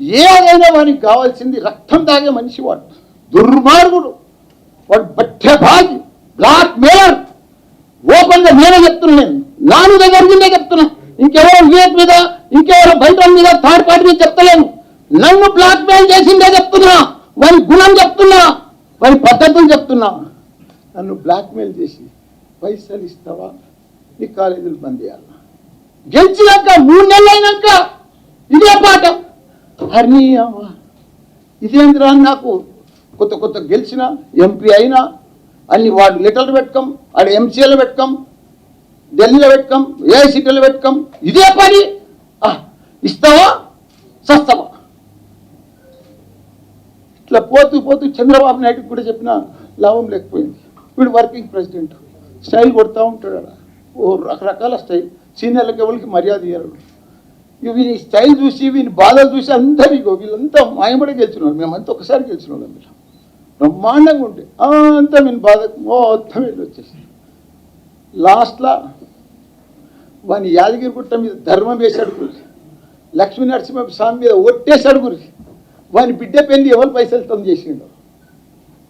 ఏదైనా వానికి కావాల్సింది రక్తం తాగే మనిషి వాడు దుర్మార్గుడు వాడు బట్టభాగి బ్లాక్ మెయిలర్. ఓపెన్గా నేనే చెప్తున్నా నేను. నాను దగ్గర చెప్తున్నా. ఇంకెవరో వివేక్ మీద ఇంకెవరో బయట మీద థర్డ్ పార్టీ మీద చెప్తలేను. నన్ను బ్లాక్ మెయిల్ చేసిందే చెప్తున్నా. వారి గుణం చెప్తున్నా. వారి పద్ధతులు చెప్తున్నా. నన్ను బ్లాక్ మెయిల్ చేసి పైసలు ఇస్తావా? నీ కాలేజీలు బంద్ చేయాలి? గెలిచినాక మూడు నెలలు అయినాక ఇదే పాఠం. హర్నీ అమ్మా ఇదేంద్రా నాకు కొత్త కొత్త గెలిచిన ఎంపీ అయినా అన్ని వాడు లెటర్లు పెట్టుకోం ఆడ ఎంసీఏలో పెట్టుకోం ఢిల్లీలో పెట్టుకోం ఏఐసిటీలో పెట్టుకోం ఇదే పని. ఇస్తావా? సస్తావా? ఇట్లా పోతూ పోతూ చంద్రబాబు నాయుడు కూడా చెప్పిన లాభం లేకపోయింది. వీడు వర్కింగ్ ప్రెసిడెంట్. స్టైల్ కొడతా ఉంటాడు ఓ రకరకాల స్టైల్. సీనియర్లకు ఎవరికి మర్యాద ఇయ్యరు. వీని స్టైల్ చూసి వీని బాధలు చూసి అంతా ఇగో వీళ్ళంతా మాయమడి గెలిచినాడు మేమంతా ఒకసారి గెలిచినాడు మీరు బ్రహ్మాండంగా ఉంటే అంతా వీని బాధ మొత్తం వెళ్ళి వచ్చేసి లాస్ట్లో వాని యాదగిరి గుట్ట మీద ధర్మం వేశాడు గురి లక్ష్మీ నరసింహ స్వామి మీద ఒట్టేశాడు గురి వాని బిడ్డ పెళ్ళి ఎవరు పైసలతో చేసిండో?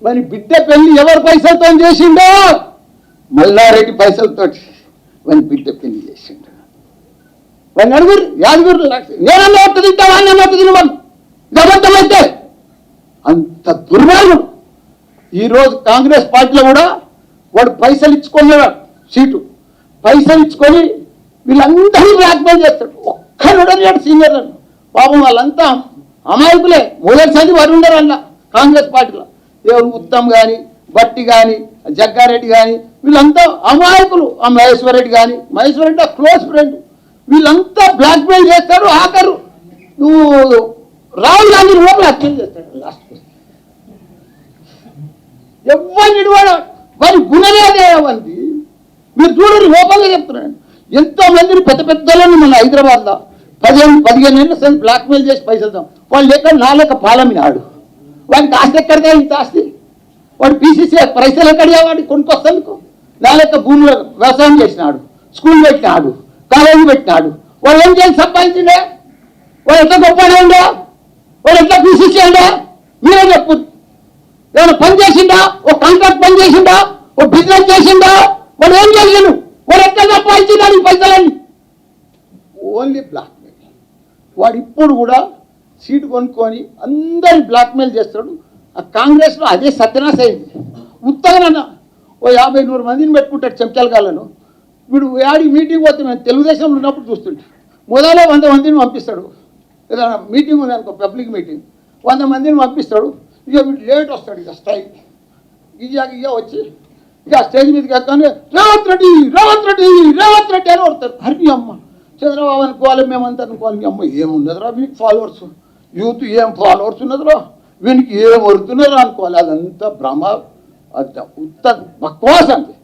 వాని బిడ్డ పెళ్ళి ఎవరు పైసలతో చేసిండో? మల్లారెడ్డి పైసలతో వాని బిడ్డ పెళ్ళి చేసిండు. వాడిని నలుగురు యాదగిరి నేనన్నా ఒట్టు తింటా వాడిని ఒట్టు తినమని గబంతమైతే అంత దుర్మార్గం ఈరోజు కాంగ్రెస్ పార్టీలో కూడా వాడు పైసలు ఇచ్చుకున్నాడు సీటు. పైసలు ఇచ్చుకొని వీళ్ళందరినీ బ్లాక్మెయిల్ చేస్తాడు. ఒక్కరుడని సీనియర్ పాపం వాళ్ళంతా అమాయకులే. మొదటిసారి వారు ఉండరు అన్న కాంగ్రెస్ పార్టీలో. ఎవరు ఉత్తమ్ కానీ బట్టి కానీ జగ్గారెడ్డి కానీ వీళ్ళంతా అమాయకులు. ఆ మహేశ్వర్ రెడ్డి కానీ మహేశ్వరరెడ్డి క్లోజ్ ఫ్రెండ్. వీళ్ళంతా బ్లాక్మెయిల్ చేస్తారు ఆఖరు నువ్వు రాహుల్ గాంధీ కూడా బ్లాక్మెయిల్ చేస్తాడు లాస్ట్ ఎవరిని వాడు వారి గుణమే అవంది మీరు చూడండి లోపలే చెప్తున్నాను ఎంతో మందిని పెద్ద పెద్దలను మన హైదరాబాద్లో పదిహేను పదిహేను ఏళ్ళ సరే బ్లాక్మెయిల్ చేసి పైసలు వాళ్ళు లెక్క నా లెక్క పాలమినాడు వాడికి ఆస్తి ఎక్కడిగా ఇంత ఆస్తి? వాడు పీసీసీ పైసలు ఎక్కడిగా వాడికి కొనుక్కొస్తాను నా లెక్క భూమిలో వ్యవసాయం చేసినాడు. స్కూల్ పెట్టినాడు. కాలేజీ పెట్టినాడు. వాళ్ళు ఏం చేసి సంపాదించిండే? వాళ్ళు ఎంత గొప్ప వాళ్ళు ఎంత పీసీసీ మీరే చెప్పు. ఏమైనా పని చేసిండా? ఓ కాంట్రాక్ట్ పని చేసిండా? ఓ బిజినెస్ చేసిండా? వాడు ఏం చేసిండు వాడు ఎక్కడ సంపాదించినాడు ఈ పైసలని ఓన్లీ బ్లాక్మెయిల్ వాడు ఇప్పుడు కూడా సీటు కొనుక్కొని అందరిని బ్లాక్మెయిల్ చేస్తాడు. ఆ కాంగ్రెస్లో అదే సత్యనాశ అయింది ఉత్తగనన్న ఓ యాభై నూరు మందిని పెట్టుకుంటాడు చెంచాలగాలను వీడు యాడి మీటింగ్ పోతే మేము తెలుగుదేశంలో ఉన్నప్పుడు చూస్తుంటే మొదలో వంద మందిని పంపిస్తాడు. ఏదైనా మీటింగ్ ఉంది అనుకో పబ్లిక్ మీటింగ్. వంద మందిని పంపిస్తాడు. ఇక వీడు లేట్ వస్తాడు ఇక స్ట్రైక్. ఇక ఇక వచ్చి ఇక స్టేజ్ మీదకి ఎక్కగానే రేవంత్ రెడ్డి రేవంత్ రెడ్డి రేవంత్ రెడ్డి అని కొడతారు హరి అమ్మ. చంద్రబాబు అనుకోవాలి మేమంతా అనుకోవాలి. మీ అమ్మ ఏమున్నదిరా వీనికి ఫాలోవర్స్ యూత్ ఏం ఫాలోవర్స్ ఉన్నదిరా? వీనికి ఏం వరుతున్నదిరా అనుకోవాలి. అదంతా భ్రమ అది ఉత్త బక్వాస్ అంతే